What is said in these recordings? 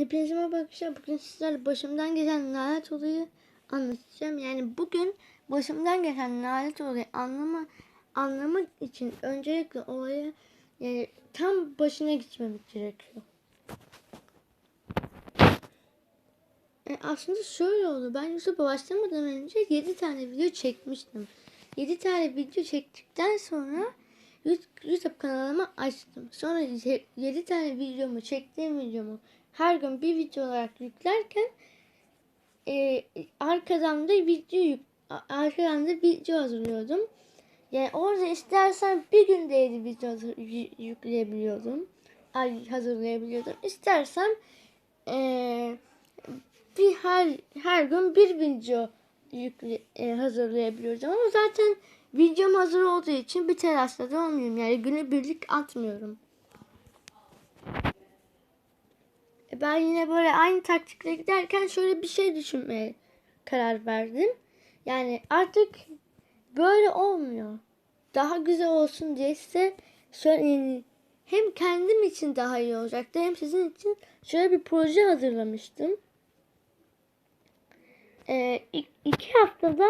Hepinize merhaba arkadaşlar. Bugün sizlerle başımdan geçen lanet olayı anlatacağım. Yani bugün başımdan geçen lanet olayı anlama, anlamak için öncelikle olayı yani tam başına gitmemek gerekiyor. E, aslında şöyle oldu. Ben YouTube'a başlamadan önce 7 tane video çekmiştim. 7 tane video çektikten sonra YouTube kanalıma açtım. Sonra 7 tane videomu çektiğim videomu her gün bir video olarak yüklerken e, arkadan da video yük, arkadan da video hazırlıyordum. Yani orada istersen bir günde 7 video yükleyebiliyordum. Ay, hazırlayabiliyordum. İstersem e, bir her her gün bir video yükle, e, hazırlayabiliyordum ama zaten videom hazır olduğu için bir telaşla da olmuyorum. Yani günü birlik atmıyorum. E, ben yine böyle aynı taktikle giderken şöyle bir şey düşünmeye karar verdim. Yani artık böyle olmuyor. Daha güzel olsun diye size şöyle yani hem kendim için daha iyi olacaktı hem sizin için şöyle bir proje hazırlamıştım. Ee, iki haftada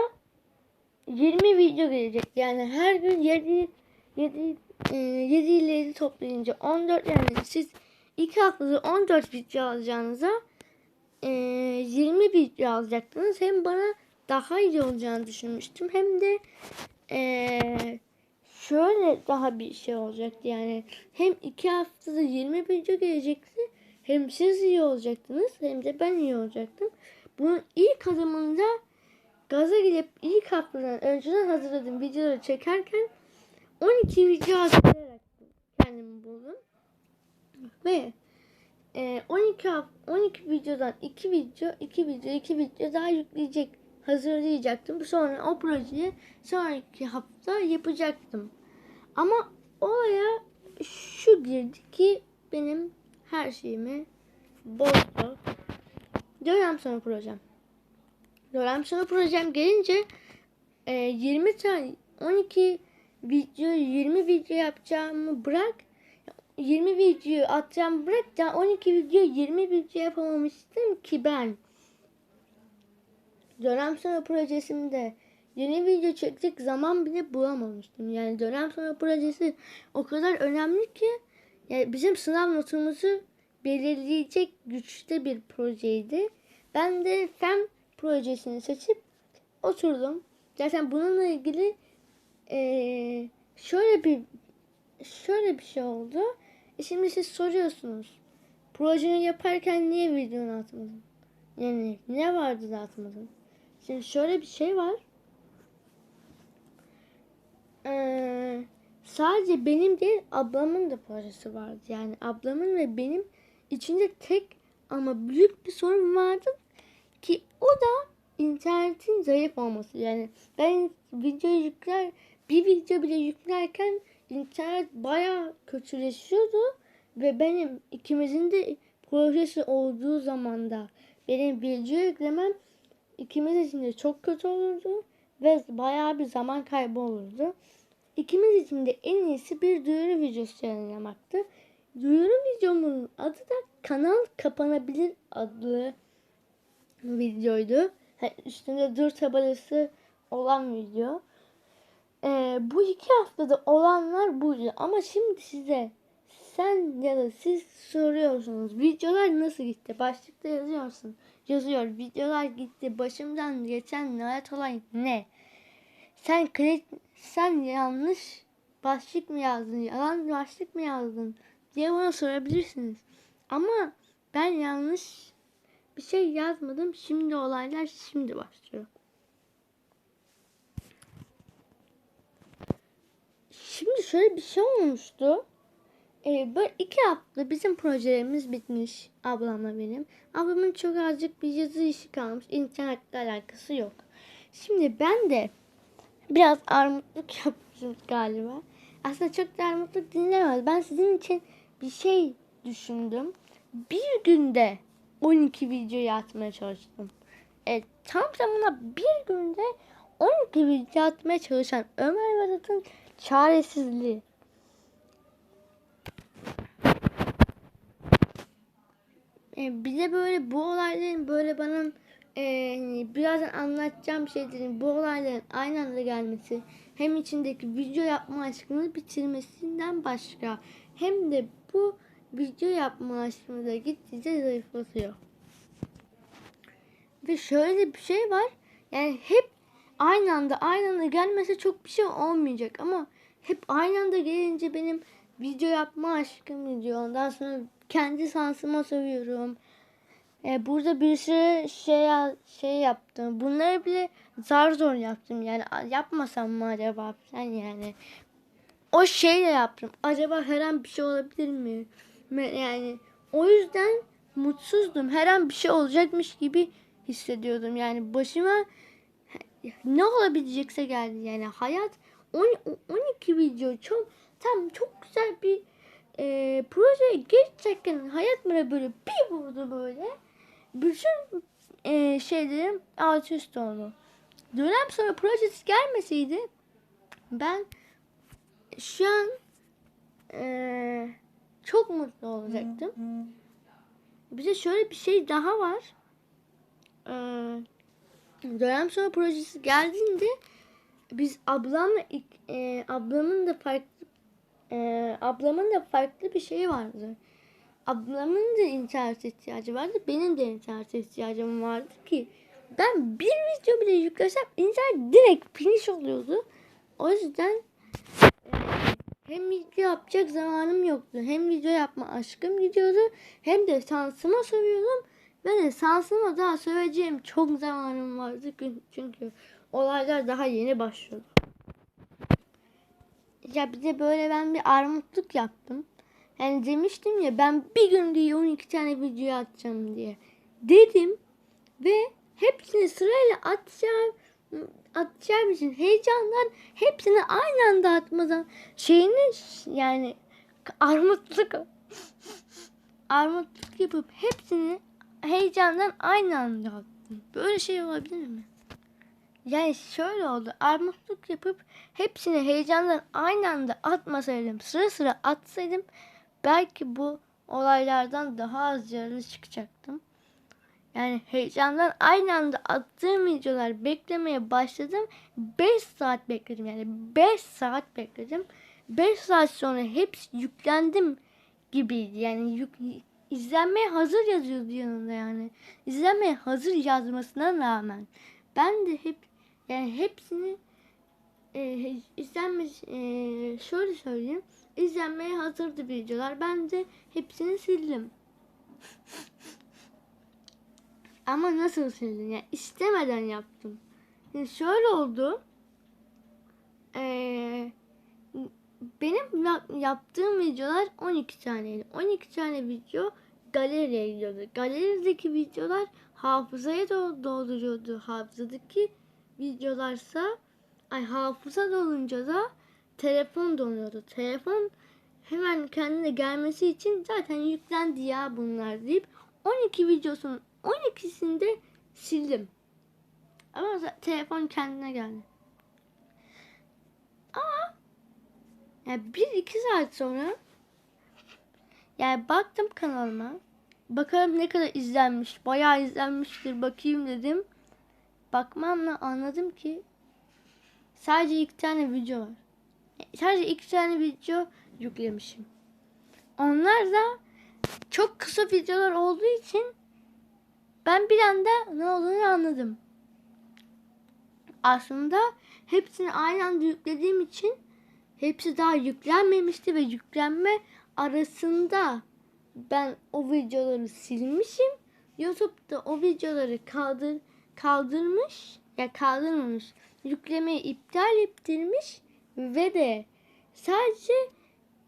20 video gelecek. Yani her gün 7 7 7 ile 7 toplayınca 14 yani siz 2 haftada 14 video alacağınıza e, 20 video alacaktınız. Hem bana daha iyi olacağını düşünmüştüm. Hem de e, şöyle daha bir şey olacaktı. Yani hem 2 haftada 20 video gelecekti. Hem siz iyi olacaktınız hem de ben iyi olacaktım. Bunun ilk adımında gaza gelip ilk haftadan önceden hazırladığım videoları çekerken 12 video hazırlayarak kendimi buldum. Ve e, 12 12 videodan 2 video, 2 video, 2 video daha yükleyecek, hazırlayacaktım. Sonra o projeyi sonraki hafta yapacaktım. Ama olaya şu girdi ki benim her şeyimi bozdu. Dönem sonra projem. Dönem sonra projem gelince e, 20 tane 12 video 20 video yapacağımı bırak 20 video atacağım bırak da 12 video 20 video yapamamıştım ki ben. Dönem sonra projesimde yeni video çekecek zaman bile bulamamıştım. Yani dönem sonra projesi o kadar önemli ki yani bizim sınav notumuzu belirleyecek güçte bir projeydi. Ben de fen projesini seçip oturdum. Zaten bununla ilgili ee, şöyle bir şöyle bir şey oldu. Şimdi siz soruyorsunuz. Projeni yaparken niye videonu atmadın? Yani ne vardı da atmadın? Şimdi şöyle bir şey var. Ee, sadece benim değil ablamın da projesi vardı. Yani ablamın ve benim içinde tek ama büyük bir sorun vardı ki o da internetin zayıf olması. Yani ben video yükler bir video bile yüklerken internet baya kötüleşiyordu ve benim ikimizin de projesi olduğu zamanda benim video yüklemem ikimiz için de çok kötü olurdu ve baya bir zaman kaybı olurdu. İkimiz için de en iyisi bir duyuru videosu yayınlamaktı. Duyuru videomun adı da kanal kapanabilir adlı videoydu. Üstünde dur tabelası olan video. Ee, bu iki haftada olanlar buydu. Ama şimdi size sen ya da siz soruyorsunuz. Videolar nasıl gitti? Başlıkta yazıyorsun. Yazıyor. Videolar gitti. Başımdan geçen lanet olay ne? Sen kredi, sen yanlış başlık mı yazdın? Yalan başlık mı yazdın? diye bana sorabilirsiniz. Ama ben yanlış bir şey yazmadım. Şimdi olaylar şimdi başlıyor. Şimdi şöyle bir şey olmuştu. Ee, böyle iki hafta bizim projelerimiz bitmiş ablamla benim. Ablamın çok azıcık bir yazı işi kalmış. İnternetle alakası yok. Şimdi ben de biraz armutluk yapmışım galiba. Aslında çok da armutluk dinlemez. Ben sizin için bir şey düşündüm. Bir günde 12 video atmaya çalıştım. E, tam tamına bir günde 12 video atmaya çalışan Ömer Vedat'ın çaresizliği. E, bir de böyle bu olayların böyle bana e, hani birazdan anlatacağım şeylerin bu olayların aynı anda gelmesi hem içindeki video yapma aşkını bitirmesinden başka hem de bu video yapma aşkını da gittikçe zayıflatıyor. Ve şöyle bir şey var. Yani hep aynı anda aynı anda gelmese çok bir şey olmayacak ama hep aynı anda gelince benim video yapma aşkım gidiyor. Ondan sonra kendi sansıma sövüyorum. E, burada bir sürü şey şey yaptım. Bunları bile zar zor yaptım. Yani yapmasam mı acaba sen yani. O şeyle yaptım. Acaba her an bir şey olabilir mi? Yani o yüzden mutsuzdum. Her an bir şey olacakmış gibi hissediyordum. Yani başıma ne olabilecekse geldi. Yani hayat 10, 12 video çok tam çok güzel bir e, projeye geçecekken hayat bana böyle bir vurdu böyle. Bütün e, şeylerim alt üst oldu. Dönem sonra projesi gelmeseydi ben şu an e, çok mutlu olacaktım. Bize şöyle bir şey daha var. Ee, dönem sonra projesi geldiğinde biz ablamla e, ablamın da farklı e, ablamın da farklı bir şeyi vardı. Ablamın da internet ihtiyacı vardı. Benim de internet ihtiyacım vardı ki ben bir video bile yüklesem internet direkt finish oluyordu. O yüzden e, hem video yapacak zamanım yoktu. Hem video yapma aşkım gidiyordu. Hem de sansıma sövüyordum. Ve de sansıma daha söyleyeceğim çok zamanım vardı. Çünkü olaylar daha yeni başlıyordu. Ya bir de böyle ben bir armutluk yaptım. Yani demiştim ya ben bir gün diye 12 tane video atacağım diye. Dedim ve hepsini sırayla atacağım atacağım için heyecandan hepsini aynı anda atmadan şeyini yani armutluk armutluk yapıp hepsini heyecandan aynı anda attım. Böyle şey olabilir mi? Yani şöyle oldu. Armutluk yapıp hepsini heyecandan aynı anda atmasaydım, sıra sıra atsaydım belki bu olaylardan daha az yaralı çıkacaktım. Yani heyecandan aynı anda attığım videolar beklemeye başladım. 5 saat bekledim yani 5 saat bekledim. 5 saat sonra hepsi yüklendim gibiydi. Yani yük, izlenmeye hazır yazıyordu yanında yani. İzlenmeye hazır yazmasına rağmen ben de hep yani hepsini e, izlenme e, şöyle söyleyeyim izlenmeye hazırdı videolar. Ben de hepsini sildim. Ama nasıl sildim? Yani istemeden yaptım. Yani şöyle oldu. Ee, benim yaptığım videolar 12 taneydi. 12 tane video galeriye gidiyordu. Galerideki videolar hafızaya dolduruyordu. Hafızadaki videolarsa ay hafıza dolunca da telefon donuyordu. Telefon hemen kendine gelmesi için zaten yüklendi ya bunlar deyip 12 videosunun 12'sini de sildim. Ama telefon kendine geldi. Ama yani bir iki saat sonra yani baktım kanalıma. Bakalım ne kadar izlenmiş. Bayağı izlenmiştir bakayım dedim. Bakmamla anladım ki sadece iki tane video var. Sadece iki tane video yüklemişim. Onlar da çok kısa videolar olduğu için ben bir anda ne olduğunu anladım. Aslında hepsini aynı anda yüklediğim için hepsi daha yüklenmemişti ve yüklenme arasında ben o videoları silmişim. YouTube'da o videoları kaldır kaldırmış ya kaldırmamış. Yüklemeyi iptal ettirmiş ve de sadece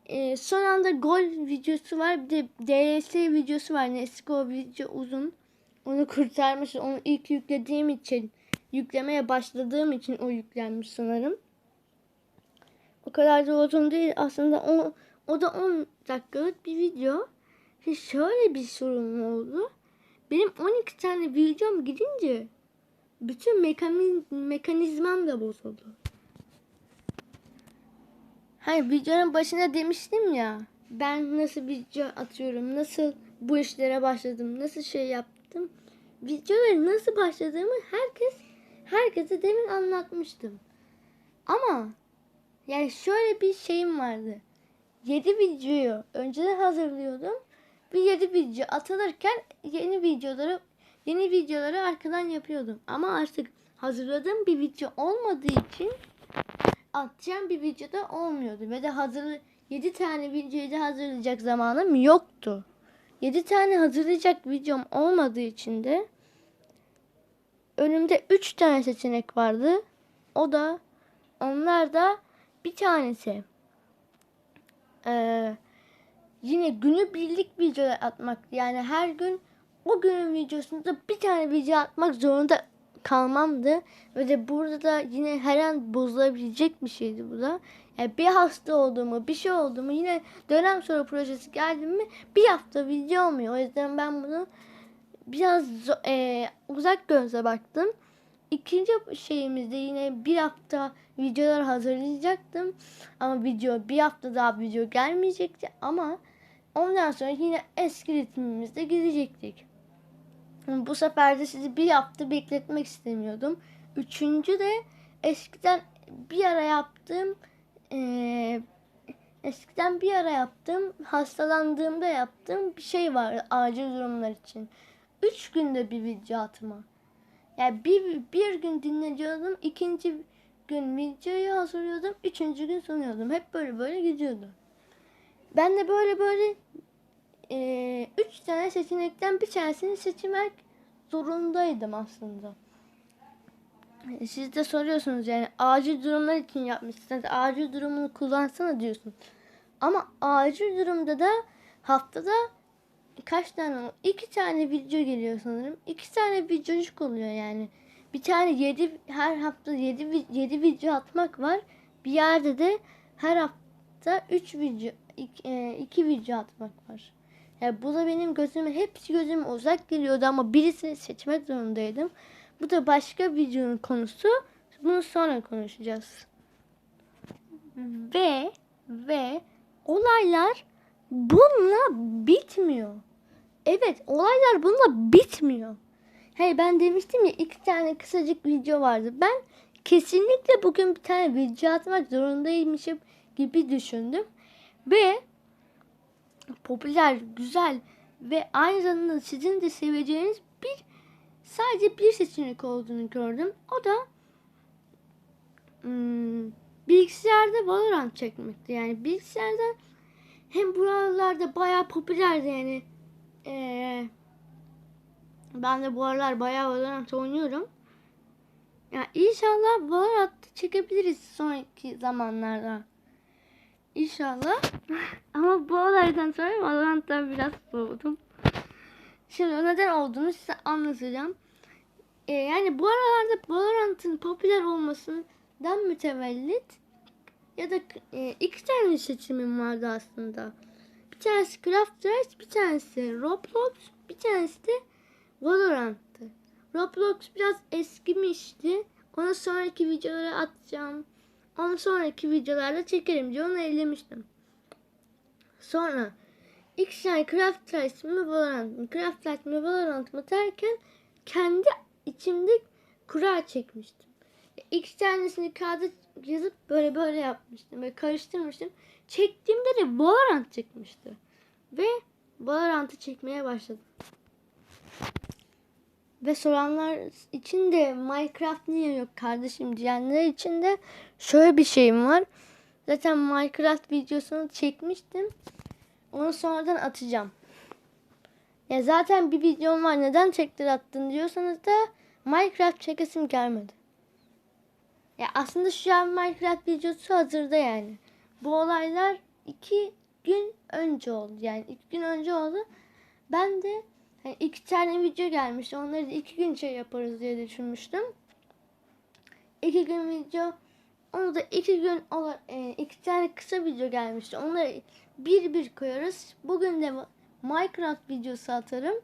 e, son anda gol videosu var. Bir de DLS videosu var. Eski o video uzun. Onu kurtarmış. Onu ilk yüklediğim için yüklemeye başladığım için o yüklenmiş sanırım. O kadar da uzun değil. Aslında o, o da 10 dakikalık bir video. Ve şöyle bir sorun oldu. Benim 12 tane videom gidince bütün mekaniz mekanizmam da bozuldu. Hayır videonun başında demiştim ya ben nasıl video atıyorum nasıl bu işlere başladım? Nasıl şey yaptım? Videoları nasıl başladığımı herkes herkese demin anlatmıştım. Ama yani şöyle bir şeyim vardı. 7 videoyu önceden hazırlıyordum. Bir 7 video atılırken yeni videoları yeni videoları arkadan yapıyordum. Ama artık hazırladığım bir video olmadığı için atacağım bir videoda olmuyordu. Ve de hazır 7 tane videoyu da hazırlayacak zamanım yoktu. 7 tane hazırlayacak videom olmadığı için de önümde 3 tane seçenek vardı. O da onlar da bir tanesi eee, yine günü birlik videolar atmak. Yani her gün o günün videosunda bir tane video atmak zorunda kalmamdı. Ve de burada da yine her an bozulabilecek bir şeydi bu da. Yani bir hasta olduğumu, bir şey olduğumu yine dönem sonra projesi geldi mi bir hafta video olmuyor. O yüzden ben bunu biraz eee, uzak gözle baktım. İkinci şeyimizde yine bir hafta videolar hazırlayacaktım. Ama video bir hafta daha video gelmeyecekti. Ama ondan sonra yine eski ritmimizde gidecektik. Bu sefer de sizi bir hafta bekletmek istemiyordum. Üçüncü de eskiden bir ara yaptığım eee, eskiden bir ara yaptığım hastalandığımda yaptığım bir şey vardı acil durumlar için. Üç günde bir video atma. Yani bir, bir gün dinliyordum, ikinci gün videoyu hazırlıyordum, üçüncü gün sunuyordum. Hep böyle böyle gidiyordu. Ben de böyle böyle eee, üç tane seçenekten bir tanesini seçmek zorundaydım aslında. Siz de soruyorsunuz yani acil durumlar için yapmışsınız. Acil durumunu kullansana diyorsun. Ama acil durumda da haftada kaç tane? İki tane video geliyor sanırım. İki tane videocuk oluyor yani. Bir tane yedi her hafta yedi, yedi video atmak var. Bir yerde de her hafta üç video iki, e, iki video atmak var. Yani bu da benim gözüme hepsi gözüme uzak geliyordu ama birisini seçmek zorundaydım. Bu da başka videonun konusu. Bunu sonra konuşacağız. Ve ve olaylar bununla bitmiyor. Evet olaylar bununla bitmiyor. Hey ben demiştim ya iki tane kısacık video vardı. Ben kesinlikle bugün bir tane video atmak zorundaymışım gibi düşündüm. Ve popüler, güzel ve aynı zamanda sizin de seveceğiniz bir sadece bir seçenek olduğunu gördüm. O da hmm, bilgisayarda Valorant çekmekti. Yani bilgisayarda hem buralarda bayağı popülerdi yani. Ee, ben de bu aralar bayağı Valorant oynuyorum. Ya inşallah Valorant çekebiliriz sonraki zamanlarda. İnşallah. Ama bu olaydan sonra Valorant'tan biraz soğudum. Şimdi neden olduğunu size anlatacağım. Ee, yani bu aralarda Valorant'ın popüler olmasından mütevellit ya da e, iki tane seçimim vardı aslında. Bir tanesi Craft bir tanesi Roblox, bir tanesi de Valorant'tı. Roblox biraz eskimişti. Onu sonraki videolara atacağım. Onu sonraki videolarda çekerim diye onu ellemiştim. Sonra iki tane Craft Race mi Valorant mı? Craft Race mi Valorant mı derken kendi içimde kura çekmiştim. İki tanesini kağıda yazıp böyle böyle yapmıştım. Böyle karıştırmıştım. Çektiğimde de Valorant çıkmıştı. Ve Valorant'ı çekmeye başladım. Ve soranlar için de Minecraft niye yok kardeşim diyenler için de şöyle bir şeyim var. Zaten Minecraft videosunu çekmiştim. Onu sonradan atacağım. Ya zaten bir videom var neden çektir attın diyorsanız da Minecraft çekesim gelmedi. Ya aslında şu an Minecraft videosu hazırda yani. Bu olaylar iki gün önce oldu. Yani iki gün önce oldu. Ben de hani iki tane video gelmişti. Onları da iki gün şey yaparız diye düşünmüştüm. İki gün video onu da iki gün ola, e, iki tane kısa video gelmişti. Onları bir bir koyarız. Bugün de Minecraft videosu atarım.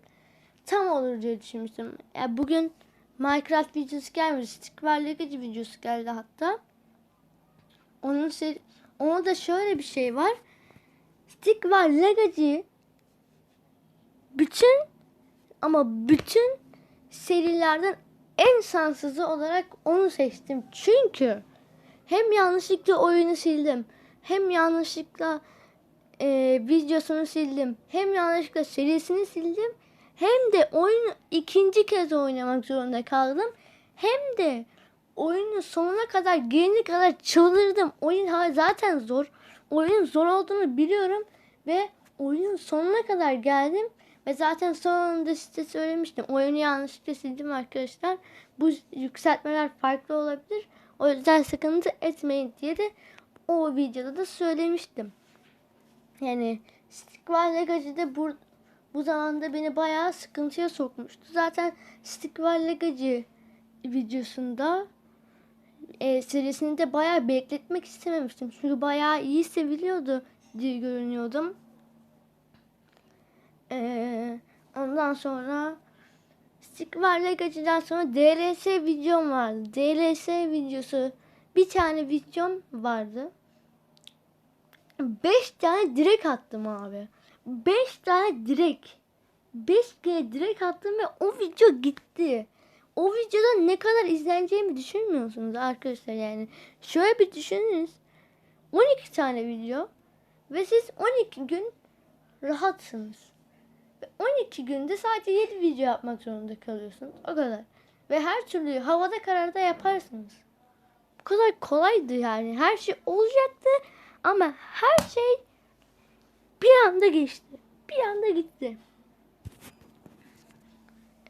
Tam olur diye düşünmüştüm. Yani bugün Minecraft videosu gelmedi. Stickbar Legacy videosu geldi hatta. Onun se- ona da şöyle bir şey var. Stickbar Legacy bütün ama bütün serilerden en şanssızı olarak onu seçtim. Çünkü hem yanlışlıkla oyunu sildim. Hem yanlışlıkla e, videosunu sildim. Hem yanlışlıkla serisini sildim. Hem de oyunu ikinci kez oynamak zorunda kaldım. Hem de oyunu sonuna kadar gelene kadar çıldırdım. Oyun zaten zor. Oyunun zor olduğunu biliyorum ve oyunun sonuna kadar geldim. Ve zaten sonunda size söylemiştim. Oyunu yanlışlıkla sildim arkadaşlar. Bu yükseltmeler farklı olabilir. O yüzden sıkıntı etmeyin diye de o videoda da söylemiştim. Yani Stikval Legacy'de bu, bu zamanda beni bayağı sıkıntıya sokmuştu. Zaten Stikval Legacy videosunda e, serisini de bayağı bekletmek istememiştim. Çünkü bayağı iyi seviliyordu diye görünüyordum. E, ondan sonra Stikval Legacy'den sonra DLS videom vardı. DLS videosu bir tane videom vardı. 5 tane direk attım abi. 5 tane direk. 5 kere direk attım ve o video gitti. O videoda ne kadar izleneceğimi düşünmüyorsunuz arkadaşlar yani. Şöyle bir düşününüz. 12 tane video ve siz 12 gün rahatsınız. Ve 12 günde sadece 7 video yapmak zorunda kalıyorsunuz. O kadar. Ve her türlü havada kararda yaparsınız. Bu kadar kolaydı yani. Her şey olacaktı ama her şey bir anda geçti. Bir anda gitti.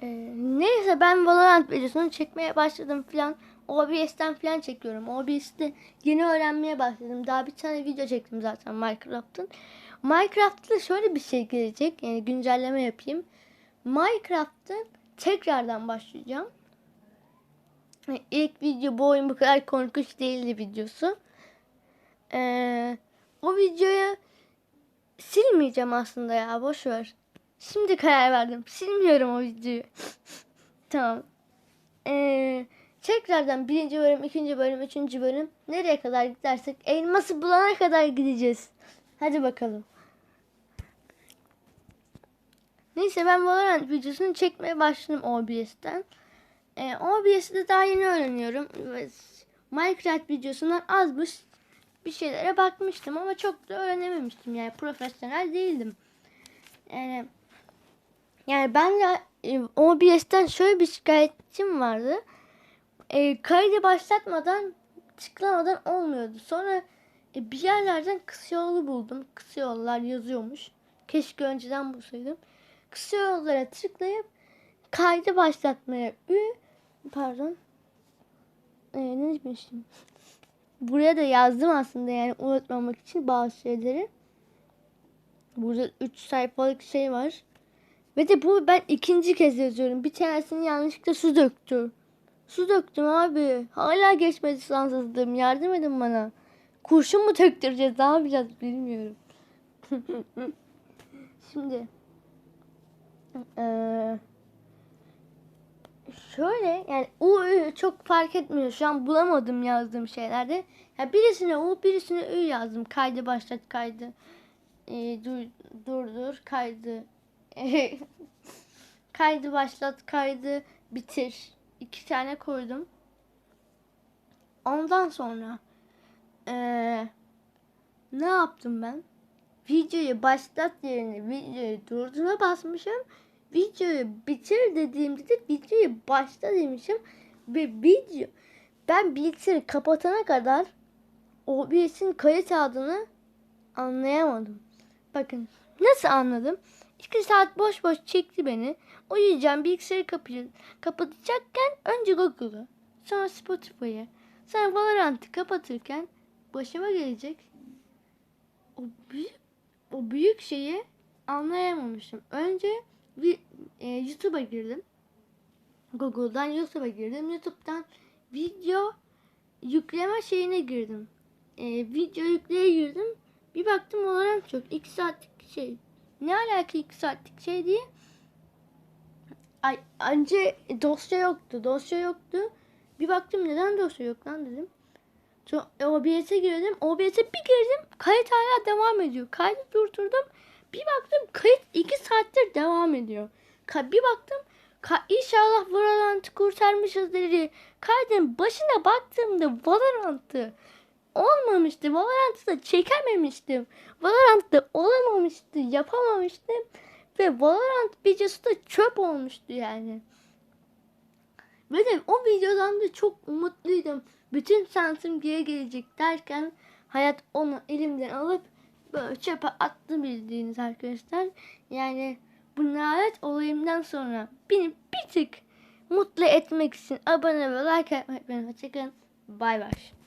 Ee, neyse ben Valorant videosunu çekmeye başladım filan. OBS'ten filan çekiyorum. OBS'te yeni öğrenmeye başladım. Daha bir tane video çektim zaten Minecraft'ın. Minecraft'ta şöyle bir şey gelecek. Yani güncelleme yapayım. Minecraft'ın tekrardan başlayacağım. Yani İlk video bu oyun bu kadar korkunç değildi videosu. Ee, o videoyu silmeyeceğim aslında ya boş ver. Şimdi karar verdim. Silmiyorum o videoyu. tamam. Ee, tekrardan birinci bölüm, ikinci bölüm, üçüncü bölüm nereye kadar gidersek elması bulana kadar gideceğiz. Hadi bakalım. Neyse ben Valorant videosunu çekmeye başladım OBS'ten. Ee, OBS'i de daha yeni öğreniyorum. Minecraft videosundan az bir, bir şeylere bakmıştım ama çok da öğrenememiştim. Yani profesyonel değildim. Yani yani ben de e, OBS'ten şöyle bir şikayetim vardı. E, kaydı başlatmadan tıklamadan olmuyordu. Sonra e, bir yerlerden kısa yolu buldum. Kısa yollar yazıyormuş. Keşke önceden bulsaydım. Kısa yollara tıklayıp kaydı başlatmaya ü pardon e, ne demiştim? Buraya da yazdım aslında yani unutmamak için bazı şeyleri. Burada 3 sayfalık şey var. Ve de bu ben ikinci kez yazıyorum. Bir tanesini yanlışlıkla su döktüm. Su döktüm abi. Hala geçmedi sansızlığım. Yardım edin bana. Kurşun mu döktüreceğiz? Ne yapacağız bilmiyorum. Şimdi. Eee şöyle yani U çok fark etmiyor. Şu an bulamadım yazdığım şeylerde. Ya birisine U birisine Ü yazdım. Kaydı başlat kaydı. Ee, dur dur dur kaydı. kaydı başlat kaydı bitir. İki tane koydum. Ondan sonra ee, ne yaptım ben? Videoyu başlat yerine videoyu durdura basmışım videoyu bitir dediğimde de videoyu başla demişim. Ve video ben bilgisayarı kapatana kadar OBS'in kayıt adını anlayamadım. Bakın nasıl anladım? İki saat boş boş çekti beni. Uyuyacağım bilgisayarı kapayım. kapatacakken önce Google'u, sonra Spotify'ı, sonra Valorant'ı kapatırken başıma gelecek o büyük o büyük şeyi anlayamamıştım. Önce bir e, YouTube'a girdim. Google'dan YouTube'a girdim. YouTube'dan video yükleme şeyine girdim. E, video yükleye girdim. Bir baktım olarak çok. 2 saatlik şey. Ne alaka 2 saatlik şey diye. Ay, önce dosya yoktu. Dosya yoktu. Bir baktım neden dosya yok lan dedim. Sonra OBS'e girdim. OBS'e bir girdim. Kayıt hala devam ediyor. Kaydı durdurdum. Bir baktım kayıt 2 saattir devam ediyor. Ka- bir baktım ka- inşallah Valorant'ı kurtarmışız dedi. Kaydın başına baktığımda Valorant'ı olmamıştı. Valorant'ı da çekememiştim. Valorant'ta olamamıştı. Yapamamıştım. Ve Valorant videosu da çöp olmuştu yani. Ve de o videodan da çok umutluydum. Bütün şansım geri gelecek derken hayat onu elimden alıp böyle çöpe attı bildiğiniz arkadaşlar. Yani bu lanet olayımdan sonra beni bir tık mutlu etmek için abone ve like atmayı unutmayın. Hoşçakalın. Bay bay.